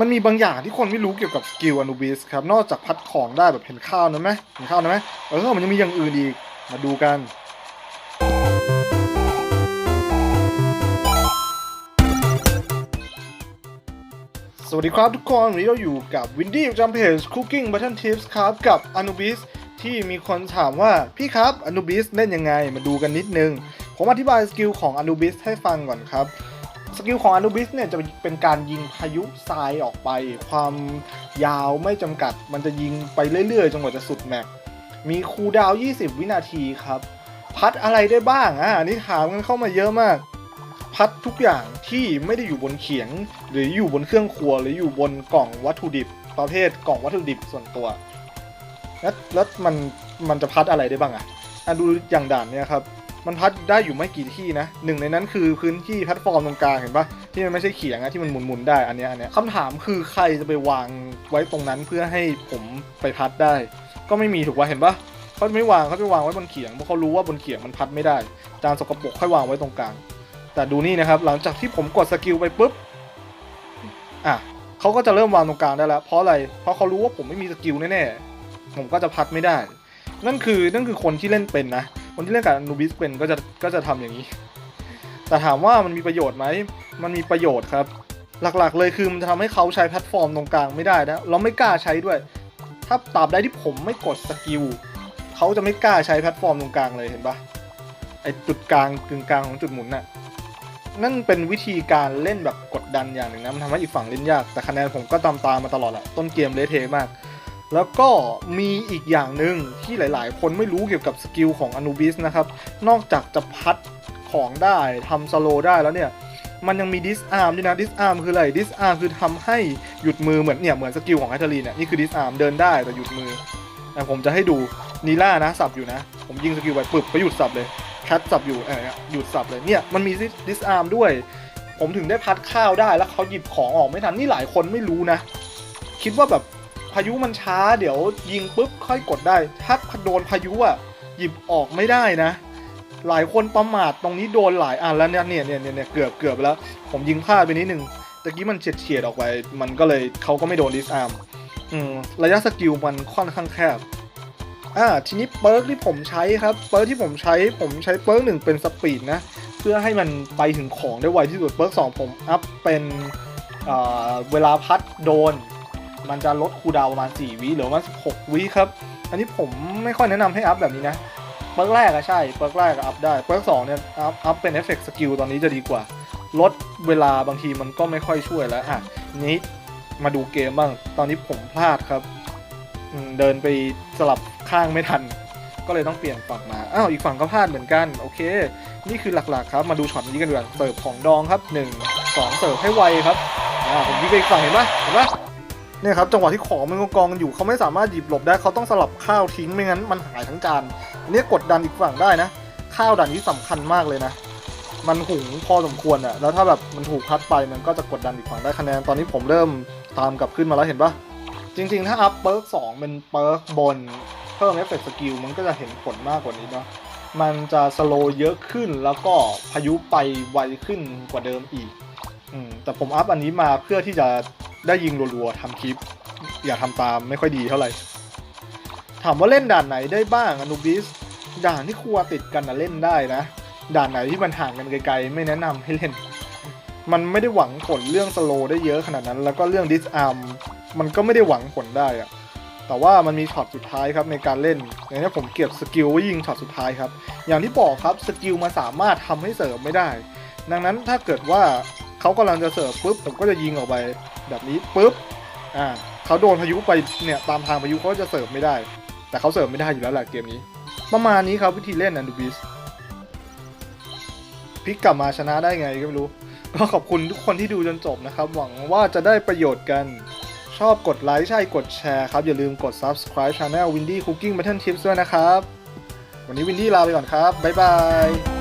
มันมีบางอย่างที่คนไม่รู้เกี่ยวกับสกิลอนูบิสครับ นอกจากพัดของได้แบบเห็นข้าวนะไหมเห็นข้าวนะไหมเออมันยังมีอย่างอื่นอีก มาดูกัน สวัสดีครับทุกคน วันนี้เราอยู่กับวินดี้ประจำเพจ Cooking Button Tips ครับ กับ Anubis ที่มีคนถามว่าพี่ครับ Anubis เล่นยังไง มาดูกันนิดนึง ผมอธิบายสกิลของ Anubis ให้ฟังก่อนครับ สกิลของ Anubis เนี่ยจะเป็นการยิงพายุทรายออกไป ความยาวไม่จำกัด มันจะยิงไปเรื่อยๆจนกว่าจะสุดแม็ก มีคูดาว 20 วินาทีครับ พัดอะไรได้บ้างอะนนี้ถามกันเข้ามาเยอะมาก พัดทุกอย่างที่ไม่ได้อยู่บนเขียง หรืออยู่บนเครื่องครัว หรืออยู่บนกล่องวัตถุดิบ ประเภทกล่องวัตถุดิบส่วนตัว แล้วแล้วมันมันจะพัดอะไรได้บ้างอะอะดูอย่างด่านเนี่ยครับ มันพัดได้อยู่ไม่กี่ที่นะหนึ่งในนั้นคือพื้นที่แพลตฟอร์มตรงกลางเห็นปะที่มันไม่ใช่เขียงอะที่มันหมุนๆได้อันเนี้ยอันเนี้ยคำถามคือใครจะไปวางไว้ตรงนั้นเพื่อให้ผมไปพัดได้ ก็ไม่มีถูกว่าเห็นปะเขาไม่วางเขาจะวางไว้บนเขียงเพราะเขารู้ว่าบนเขียงมันพัดไม่ได้ จานสกปรกค่อยวางไว้ตรงกลาง แต่ดูนี่นะครับหลังจากที่ผมกดสกิลไปปุ๊บอะเขาก็จะเริ่มวางตรงกลางได้แล้ว เพราะอะไรเพราะเขารู้ว่าผมไม่มีสกิลแน่ๆผมก็จะพัดไม่ได้ นั่นคือนั่นคือคนที่เล่นเป็นนะ คนที่เล่นกับนูบิสเป็นก็จะก็จะทำอย่างนี้ แต่ถามว่ามันมีประโยชน์ไหม มันมีประโยชน์ครับ หลักๆเลยคือมันจะทำให้เขาใช้แพลตฟอร์มตรงกลางไม่ได้นะเราไม่กล้าใช้ด้วย ถ้าตราบใดที่ผมไม่กดสกิลเขาจะไม่กล้าใช้แพลตฟอร์มตรงกลางเลยเห็นปะไอจุดกลางกึ่งกลางของจุดหมุนน่ะนั่นเป็นวิธีการเล่นแบบกดดันอย่างหนึ่งนะมันทำให้อีกฝั่งเล่นยากแต่คะแนนผมก็ตามตามมาตลอดแหละต้นเกมเละเทะมาก แล้วก็มีอีกอย่างหนึ่งที่หลาย ๆ คนไม่รู้เกี่ยวกับสกิลของอนูบิสนะครับ นอกจากจะพัดของได้ทำสโลได้แล้วเนี่ย มันยังมีดิสอาร์มด้วยนะดิสอาร์มคืออะไรดิสอาร์มคือทำให้หยุดมือเหมือนเนี่ยเหมือนสกิลของแคทเธอรีนเนี่ยนี่คือดิสอาร์มเดินได้แต่หยุดมือแต่ผมจะให้ดูนีล่านะสับอยู่นะ ผมยิงสกิลไปปึบไปหยุดสับเลยแคทสับอยู่เออหยุดสับเลยเนี่ยมันมีดิสอาร์มด้วย ผมถึงได้พัดข้าวได้แล้วเขาหยิบของออกไม่ทันนี่หลายคนไม่รู้นะ คิดว่าแบบ พายุมันช้าเดี๋ยวยิงปุ๊บค่อยกดได้ ถ้าโดนพายุอะหยิบออกไม่ได้นะ หลายคนประมาทตรงนี้โดนหลายอันแล้วเนี่ยเนี่ยเนี่ยเนี่ยเกือบเกือบแล้ว ผมยิงพลาดไปนิดนึงตะกี้มันเฉียดเฉียดออกไป มันก็เลยเขาก็ไม่โดนดิสอาร์มระยะสกิลมันค่อนข้างแคบอ่าทีนี้เปิร์กที่ผมใช้ครับเปิร์กที่ผมใช้ผมใช้เปิร์กหนึ่งเป็นสปีดนะเพื่อให้มันไปถึงของได้ไวที่สุดเปิร์กสองผมอัพเป็นเวลาพัดโดน มันจะลดคูดาวประมาณ 4 วิหรือประมา16วิครับ อันนี้ผมไม่ค่อยแนะนำให้อัพแบบนี้นะเปิร์กแรกอะใช่เปิร์กแรกอัพได้เปิร์กสองเนี่ยอัพอัพเป็นเอฟเฟกต์สกิลตอนนี้จะดีกว่า ลดเวลาบางทีมันก็ไม่ค่อยช่วยแล้วอะนี้มาดูเกมบ้าง ตอนนี้ผมพลาดครับเดินไปสลับข้างไม่ทัน ก็เลยต้องเปลี่ยนฝั่งมา อ้าว อีกฝั่งก็พลาดเหมือนกัน โอเค นี่คือหลักๆ ครับ มาดูช็อตนี้กันดีกว่าเสิร์ฟของดองครับหนึ่งสองเสิร์ฟให้ไวครับ อ่า ผมยิงไปอีกฝั่งเห็นปะเห็นปะ เนี่ยครับจังหวะที่ของมันกองๆกันอยู่เขาไม่สามารถหยิบหลบได้เขาต้องสลับข้าวทิ้งไม่งั้นมันหายทั้งจานอันนี้กดดันอีกฝั่งได้นะ ข้าวด่านนี้สำคัญมากเลยนะ มันหุงพอสมควรอะแล้วถ้าแบบมันถูกพัดไปมันก็จะกดดันอีกฝั่งได้คะแนนตอนนี้ผมเริ่มตามกลับขึ้นมาแล้วเห็นปะจริง ๆ ถ้าอัพเปิร์กสองเป็นเปิร์กบนเพิ่มเอฟเฟกต์สกิลมันก็จะเห็นผลมากกว่านี้เนาะมันจะสโลว์เยอะขึ้นแล้วก็พายุไปไวขึ้นกว่าเดิมอีก อืมแต่ผมอัพอันนี้มาเพื่อที่จะ ได้ยิงรัวๆทำคลิป อย่าทำตามไม่ค่อยดีเท่าไหร่ ถามว่าเล่นด่านไหนได้บ้างอนุบิสด่านที่ครัวติดกันนะเล่นได้นะ ด่านไหนที่มันห่างกันไกลๆ ไม่แนะนำให้เล่น มันไม่ได้หวังผลเรื่องสโลได้เยอะขนาดนั้น แล้วก็เรื่องดิสอาร์มมันก็ไม่ได้หวังผลได้อะแต่ว่ามันมีช็อตสุดท้ายครับในการเล่นอย่างนี้ผมเก็บสกิลไว้ยิงช็อตสุดท้ายครับ อย่างที่บอกครับสกิลมันสามารถทำให้เสริมไม่ได้ ดังนั้นถ้าเกิดว่าเขากำลังจะเสิร์ฟปุ๊บผมก็จะยิงออกไป แบบนี้ปุ๊บอ่าเขาโดนพายุไปเนี่ยตามทางพายุเขาจะเสิร์ฟไม่ได้ แต่เขาเสิร์ฟไม่ได้อยู่แล้วแหละเกมนี้ ประมาณนี้ครับวิธีเล่นอันดูบิสพลิกกลับมาชนะได้ไงก็ไม่รู้ ก็ขอบคุณทุกคนที่ดูจนจบนะครับ หวังว่าจะได้ประโยชน์กันชอบกดไลค์ใช่กดแชร์ครับ อย่าลืมกด subscribe channel Windy Cooking Button Tips ด้วยนะครับ วันนี้วินดี้ลาไปก่อนครับ บ๊ายบาย